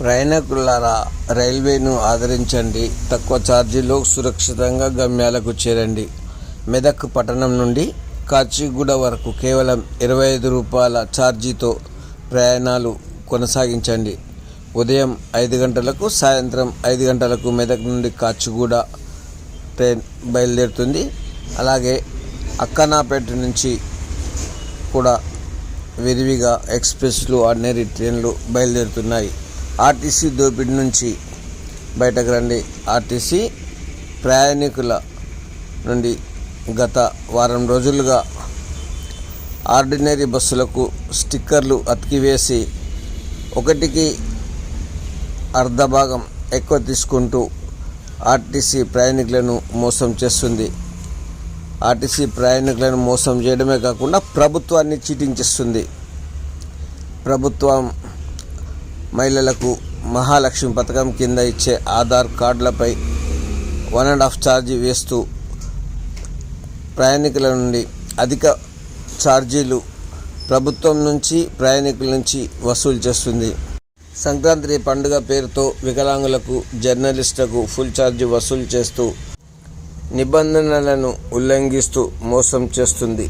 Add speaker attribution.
Speaker 1: ప్రయాణికులారా రైల్వేను ఆదరించండి. తక్కువ ఛార్జీలో సురక్షితంగా గమ్యాలకు చేరండి. మెదక్ పట్టణం నుండి కాచిగూడ వరకు కేవలం ఇరవై ఐదు రూపాయల ఛార్జీతో ప్రయాణాలు కొనసాగించండి. ఉదయం ఐదు గంటలకు సాయంత్రం ఐదు గంటలకు మెదక్ నుండి కాచిగూడ ట్రైన్ బయలుదేరుతుంది. అలాగే అక్కనాపేట నుంచి కూడా విరివిగా ఎక్స్ప్రెస్లు ఆర్డినరీ ట్రైన్లు బయలుదేరుతున్నాయి. ఆర్టీసీ దోపిడీ నుంచి బయటకు రండి. ఆర్టీసీ ప్రయాణికుల నుండి గత వారం రోజులుగా ఆర్డినరీ బస్సులకు స్టిక్కర్లు అతికివేసి ఒకటికి అర్ధ భాగం ఎక్కువ తీసుకుంటూ ఆర్టీసీ ప్రయాణికులను మోసం చేస్తుంది. ఆర్టీసీ ప్రయాణికులను మోసం చేయడమే కాకుండా ప్రభుత్వాన్ని చీటించేస్తుంది. ప్రభుత్వం మహిళలకు మహాలక్ష్మి పథకం కింద ఇచ్చే ఆధార్ కార్డులపై వన్ అండ్ హాఫ్ ఛార్జీ వేస్తూ ప్రయాణికుల నుండి అధిక ఛార్జీలు ప్రభుత్వం నుంచి ప్రయాణికుల నుంచి వసూలు చేస్తుంది. సంక్రాంతి పండుగ పేరుతో వికలాంగులకు జర్నలిస్టులకు ఫుల్ ఛార్జీ వసూలు చేస్తూ నిబంధనలను ఉల్లంఘిస్తూ మోసం చేస్తుంది.